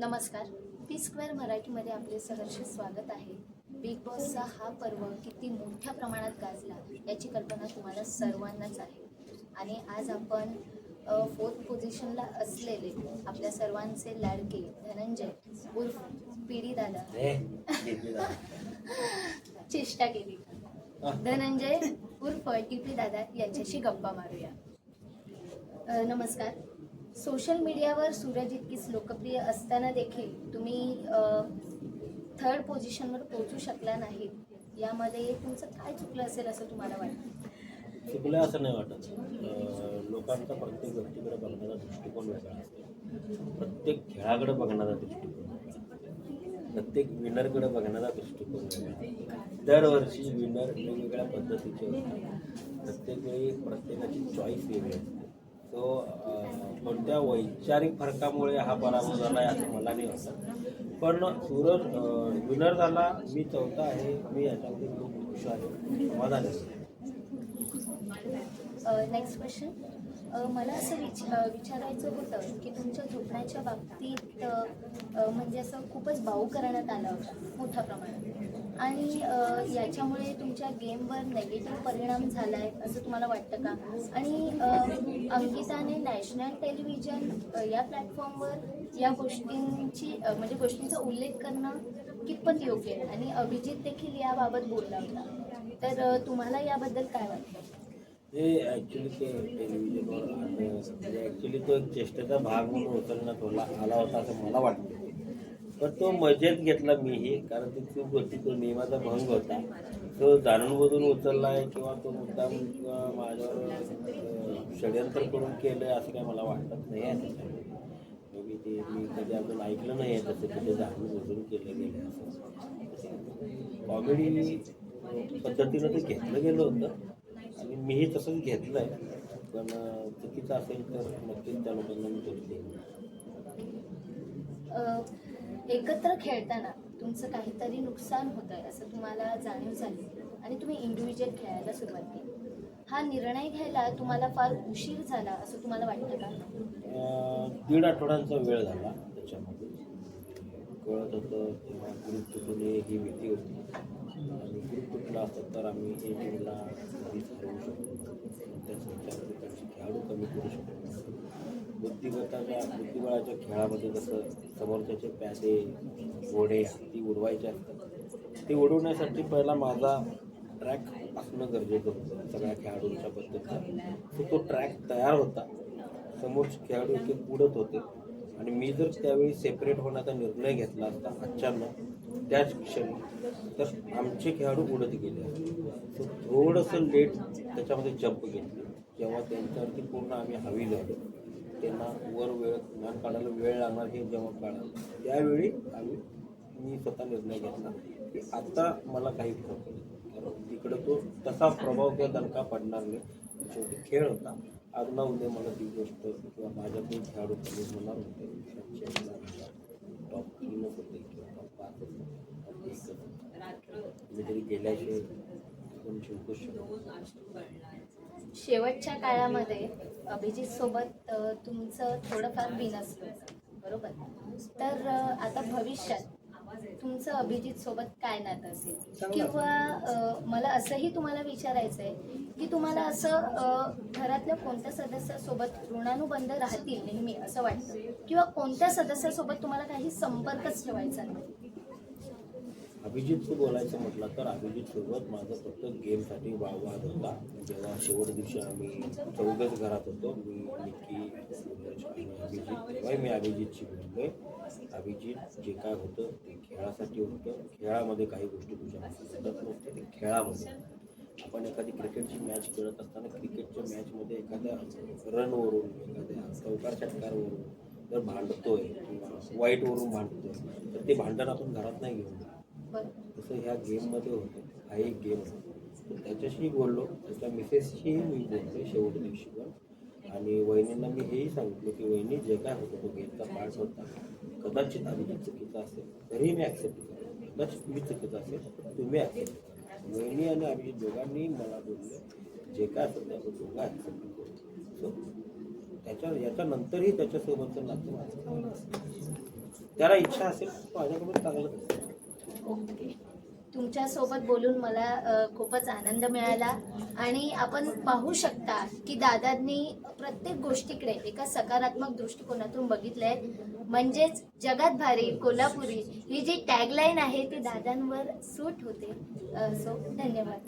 नमस्कार. P square मराठीमध्ये आपले सहर्ष स्वागत आहे. बिग बॉसचा हा पर्व किती मोठ्या प्रमाणात गाजला याची कल्पना तुम्हाला सर्वांनाच आहे. आणि आज आपण फोर्थ पोझिशनला असलेले आपल्या सर्वांचे लाडके धनंजय उर्फ पिढी दादा. चेष्टा केली. धनंजय उर्फ टीपी दादा यांच्याशी गप्पा मारूया. नमस्कार. सोशल मीडियावर सूरज इतकीच लोकप्रिय असताना देखील तुम्ही थर्ड पोझिशनवर पोहोचू शकला नाही. यामध्ये तुमचं काय चुकलं असेल असं तुम्हाला वाटतं? चुकलं असं नाही वाटत. लोकांचा प्रत्येक व्यक्तीकडे बघण्याचा दृष्टिकोन वेगळा असतो. प्रत्येक खेळाकडे बघण्याचा दृष्टिकोन प्रत्येक विनरकडे बघण्याचा दृष्टिकोन वेगळा दरवर्षी विनर वेगवेगळ्या पद्धतीचे असतात प्रत्येक वेळी प्रत्येकाची चॉईस वेगळी असते. तो कोणत्या वैचारिक फरकामुळे हा पराभव झाला आहे असं मला नाही वाटत. पण सूरज विनर झाला मी चौथा आहे मी याच्यामध्ये खूप खुश आहे. समाधान नेक्स्ट क्वेश्चन मला असं विच विचारायचं होतं की तुमच्या झोपण्याच्या बाबतीत म्हणजे असं खूपच बाऊ करण्यात आला होता मोठ्या प्रमाणात. आणि याच्यामुळे तुमच्या गेमवर नेगेटिव्ह परिणाम झाला आहे असं तुम्हाला वाटतं का? आणि अंकिताने नॅशनल टेलिव्हिजन या प्लॅटफॉर्मवर या गोष्टींची म्हणजे गोष्टींचा उल्लेख करणं कितपत योग्य आहे? आणि अभिजित देखील याबाबत बोलला होता. तर तुम्हाला याबद्दल काय वाटतं? हे ॲक्च्युली ते टेलिव्हिजनवर ॲक्च्युली तो एक चेष्टेचा भाग म्हणून उचलण्यात आला होता असं मला वाटतं. पण तो मजेत घेतला मीही कारण ती चूक होती तो नियमाचा भंग होता. तो जाणूनबुजून उचलला आहे किंवा तो मुद्दाम माझ्यावर षडयंत्र करून केलं आहे असं काय मला वाटत नाही आहे त्याच्यामध्ये. ते मी कधी अजून ऐकलं नाही आहे तसं तिथे ते केलं गेलं असं. कॉमेडी पद्धतीनं ते घेतलं गेलं होतं. आणि मीही तसंच घेतलं आहे पण चुकीचं असेल तर नक्कीच त्या लोकांना मी दोष देईन. एकत्र खेळताना तुमचं काहीतरी नुकसान होत आहे असं तुम्हाला जाणीव झाली आणि तुम्ही इंडिव्हिज्युअल खेळायला सुरुवात केली. हा निर्णय घ्यायला तुम्हाला फार उशीर झाला असं तुम्हाला वाटतं का? दीड आठवड्यांचा वेळ झाला त्याच्यामध्ये. कळत होतं किंवा ग्रुप तुटून ही भीती होती. आणि ग्रुप तुटला असतं तर आम्ही ए टीमला कधीच हरवू शकतो त्याच त्याच्यामध्ये खेळाडू कमी करू शकतो बुद्धिबळाच्या बुद्धिबळाच्या खेळामध्ये जसं समोरच्याचे प्यादे घोडे हत्ती उडवायचे असतात ते उडवण्यासाठी पहिला माझा ट्रॅक असणं गरजेचं होतं. सगळ्या खेळाडूंच्या पद्धतीचा तर तो ट्रॅक तयार होता. समोरचे खेळाडू एक उडत होते. आणि मी जर त्यावेळी सेपरेट होण्याचा निर्णय घेतला असता अचानक त्याच क्षणी तर आमचे खेळाडू उडत गेले. असते तर थोडंसं लेट त्याच्यामध्ये जंप घेतली. जेव्हा त्यांच्यावरती पूर्ण आम्ही हवी झालो. त्यांना वर वेळ ज्ञान काढायला वेळ लागणार हे जेव्हा कळालं त्यावेळी आम्ही मी स्वतः निर्णय घेतला की आता मला काही फरक नाही. कारण तिकडं तो तसा प्रभाव किंवा दणका पडणार नाही. शेवटी खेळ होता. आज ना उद्या मला ती गोष्ट किंवा माझ्याकडून खेळाडू कमी होणार होते. टॉप तीनच होते किंवा टॉप पाच होते. गेल्याशिवाय कोण जिंकूच शकतो शेवटच्या काळामध्ये अभिजित सोबत अ, तुमचं थोडंफार बिनसलं बरोबर? तर आता भविष्यात तुमचं अभिजित सोबत काय नातं असेल? किंवा मला असंही तुम्हाला विचारायचं आहे की तुम्हाला असं घरातल्या कोणत्या सदस्यासोबत ऋणानुबंध राहतील नेहमी असं वाटतं? किंवा कोणत्या सदस्यासोबत तुम्हाला काही संपर्कच ठेवायचा नाही? अभिजितचं बोलायचं म्हटलं तर अभिजित सोबत माझं फक्त गेमसाठी वा वाद होता. जेव्हा शेवट दिवशी आम्ही चौघच घरात होतो मी निक्की अभिजित. तेव्हाही मी अभिजितशी बोललोय अभिजित जे काय होतं ते खेळासाठी होतं. खेळामध्ये काही गोष्टी तुझ्या मदत नसते ते खेळामध्ये. आपण एखादी क्रिकेटची मॅच खेळत असताना क्रिकेटच्या मॅचमध्ये एखाद्या रनवरून एखाद्या चौकार षटकारवरून जर भांडतोय किंवा वाईटवरून भांडतोय तर ते भांडण आपण घरात नाही घेऊन तसं ह्या गेममध्ये होतं हा एक गेम होता. त्याच्याशी बोललो त्याच्या मिसेसशीही मी बोलतो शेवट दिवशी पण आणि वहिनींना मी हेही सांगितलं की वहिनी जे काय होतं तो गेमचा पार्ट होता. कदाचित आम्ही चुकीचा असेल तरीही मी ॲक्सेप्ट करेन कदाचित मी चुकीचा असेल तुम्ही ॲक्सेप्ट करा वहिनी आणि आम्ही दोघांनी मला बोललं जे काय असेल त्याचं दोघं ॲक्सेप्ट करू. सो त्याच्या याच्यानंतरही त्याच्यासोबतचं नातं माझं चांगलं असतं. त्याला इच्छा असेल माझ्याकडून चांगलं असेल ओके तुमच्यासोबत बोलून मला खूपच आनंद मिळाला आणि आपण पाहू शकता की दादांनी प्रत्येक गोष्टीकडे एका सकारात्मक दृष्टिकोनातून बघितलंय. म्हणजेच जगात भारी कोल्हापुरी ही जी टॅगलाईन आहे ती दादांवर सूट होते. सो धन्यवाद.